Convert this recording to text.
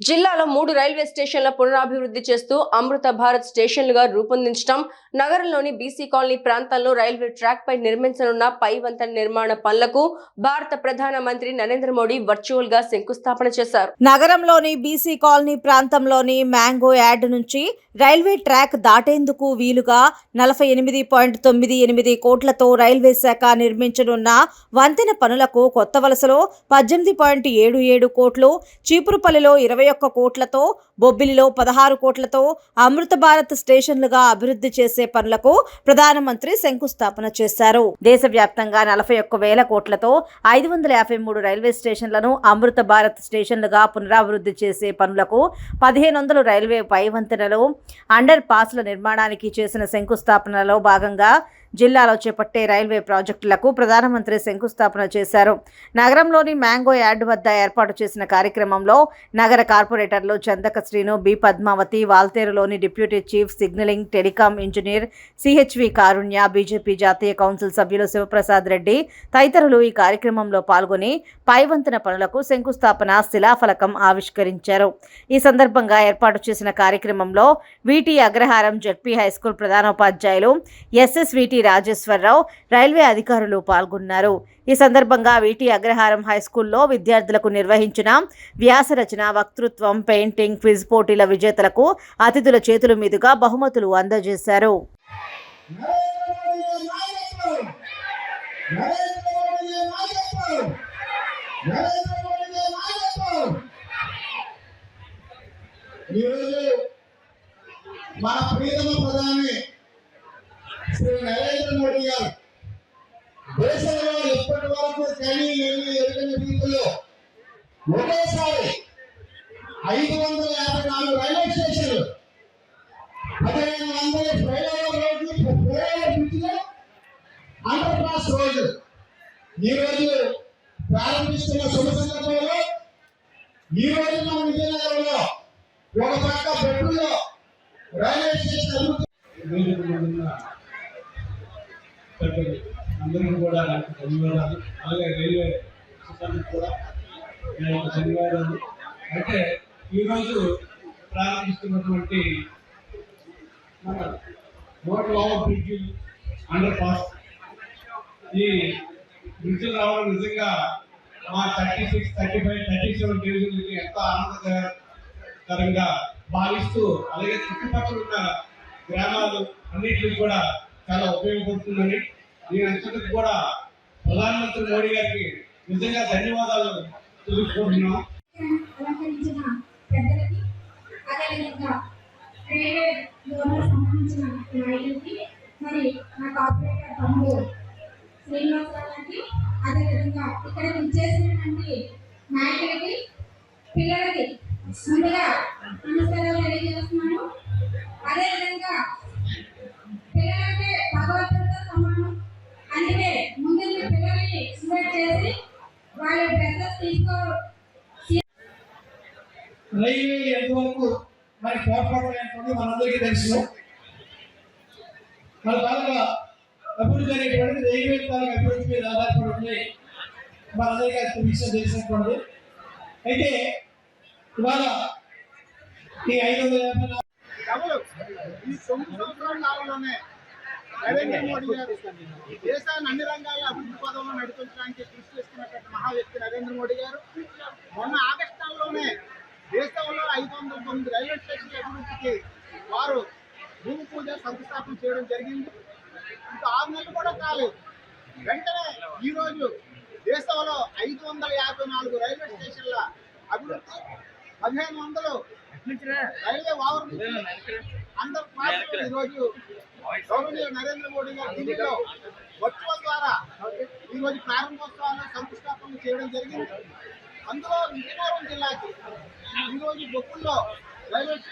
జిల్లాలో మూడు రైల్వే స్టేషన్ల పునరాభివృద్ధి చేస్తూ అమృత భారత్ స్టేషన్లుగా రూపొందించడం నగరంలోని బీసీ కాలనీ ప్రాంతాల్లో రైల్వే ట్రాక్ పై నిర్మించనున్న పై వంతెన నిర్మాణ పనులకు భారత ప్రధాన మంత్రి నరేంద్ర మోడీ వర్చువల్గా శంకుస్థాపన చేశారు. నగరంలోని బీసీ కాలనీ ప్రాంతంలోని మ్యాంగో యార్డ్ నుంచి రైల్వే ట్రాక్ దాటేందుకు వీలుగా నలభై ఎనిమిది పాయింట్ తొమ్మిది ఎనిమిది కోట్లతో రైల్వే శాఖ నిర్మించనున్న వంతెన పనులకు కొత్త వలసలో పద్దెనిమిది పాయింట్ ఏడు ఏడు కోట్లు చీపురుపల్లిలో ఇరవై ఒక్క కోట్లతో బొబ్బిలిలో పదహారు కోట్లతో అమృత భారత్ స్టేషన్లుగా అభివృద్ధి చేసే పనులకు ప్రధానమంత్రి శంకుస్థాపన చేశారు. దేశవ్యాప్తంగా నలభై ఒక్క వేల కోట్లతో ఐదు వందల యాభై మూడు రైల్వే స్టేషన్లను అమృత భారత్ స్టేషన్లుగా పునరాభివృద్ధి చేసే పనులకు పదిహేను వందలు రైల్వే పై వంతెనలు అండర్ పాస్ల నిర్మాణానికి చేసిన శంకుస్థాపనలో భాగంగా జిల్లాలో చేపట్టే రైల్వే ప్రాజెక్టులకు ప్రధానమంత్రి శంకుస్థాపన చేశారు. నగరంలోని మ్యాంగో యార్డ్ వద్ద ఏర్పాటు చేసిన కార్యక్రమంలో నగర కార్పొరేటర్లు Chandaka Srinu B Padmavathi వాల్తేరులోని deputy chief signalling telecom engineer CHV Karunya BJP జాతీయ కౌన్సిల్ సభ్యులు శివప్రసాద్ రెడ్డి తదితరులు ఈ కార్యక్రమంలో పాల్గొని పైవంతన పనులకు శంకుస్థాపన శిలాఫలకం ఆవిష్కరించారు. ఈ సందర్భంగా ఏర్పాటు చేసిన కార్యక్రమంలో వీటి అగ్రహారం జడ్పీ హైస్కూల్ ప్రధానోపాధ్యాయులు ఎస్ఎస్విటి రాజేశ్వరరావు రైల్వే అధికారులు పాల్గొన్నారు. ఈ సందర్భంగా వీటి అగ్రహారం హైస్కూల్లో విద్యార్థులకు నిర్వహించిన వ్యాసరచన వక్తృత్వం పెయింటింగ్ క్విజ్ పోటీల విజేతలకు అతిథుల చేతుల మీదుగా బహుమతులు అందజేశారు. ఈరోజు మన ప్రియతమ ప్రధాని శ్రీ నరేంద్ర మోడీ గారు. దేశంలో ఇప్పటి వరకు కని ఎన్ని ఎరుగని రీతిలో ఒకేసారి ఐదు వందల యాభై నాలుగు రైల్వే స్టేషన్లు పదిహేను వందల ఫ్లైఓవర్ రోడ్లు ఫ్లైఓవర్ బ్రిడ్జ్లు అండర్ పాస్ రోడ్లు. ఈ ప్రారంభిస్తున్న శుభ సందర్భంలో ఈ రోజు మన విజయనగరంలో ఒక పక్క బెట్టులో రైల్వే స్టేషన్ అభివృద్ధి అందరికీ కూడా నాకు ధన్యవాదాలు. అలాగే రైల్వే సిబ్బందికి కూడా నేను ధన్యవాదాలు. అయితే ఈరోజు ప్రారంభిస్తున్నటువంటి మన road over bridge underpass. ఈ బ్రిడ్జ్ రావడం నిజంగా మా thirty six thirty five thirty seven డివిజన్లకి ఎంతో ఆనందకరంగా భావిస్తూ అలాగే చుట్టుపక్కల ఉన్న గ్రామాలు అన్నింటికి కూడా చాలా ఉపయోగపడుతుందని దీని అంతటికి కూడా ప్రధానమంత్రి మోడీ గారికి నిజంగా ధన్యవాదాలు తెలుసుకుంటున్నాం అలంకరించిన పెద్దలకి అదేవిధంగా రైల్వే జోన్లకు సంబంధించిన నాయకులకి మరి నా కార్పొరేటర్ తమ్ముడు శ్రీనివాసరావు గారికి అదేవిధంగా ఇక్కడ విచ్చేసినటువంటి నాయకులకి పిల్లలకి ముందుగా రైల్వే ఎంతవరకు మరి తోడ్పడలేకపోతే మనందరికీ తెలుసు. మన తాలూకా అభివృద్ధి అనేటువంటి రైల్వే తాలూకా అభివృద్ధి మీద ఆధారపడి ఉంది మనందరికీ అది విషయం తెలిసినటువంటి అయితే ఇవాళ ఈ ఐదు వందల యాభై నరేంద్ర మోడీ గారు దేశాన్ని అన్ని రంగాల అభివృద్ధి పదంలో నడిపించడానికి కృషి చేస్తున్నటువంటి మహా వ్యక్తి నరేంద్ర మోడీ గారు. మొన్న ఆగస్టు నెలలోనే దేశంలో ఐదు వందల తొమ్మిది రైల్వే స్టేషన్ల అభివృద్ధికి వారు భూమి పూజ శంకుస్థాపన చేయడం జరిగింది. ఇంకా ఆరు నెలలు కూడా కాలేదు. వెంటనే ఈ రోజు దేశంలో ఐదు వందల యాభై నాలుగు రైల్వే స్టేషన్ల అభివృద్ధి పదిహేను వందలు రైల్వే ఓవర్ అందరు పార్టీలు ఈ రోజు గౌరవనీయ నరేంద్ర మోడీ గారు ఢిల్లీలో వర్చువల్ ద్వారా ఈ రోజు ప్రారంభోత్సవాలు శంకుస్థాపన చేయడం జరిగింది. అందులో విజయనగరం జిల్లాకి ఈ రోజు బొక్కుల్లో రైల్వే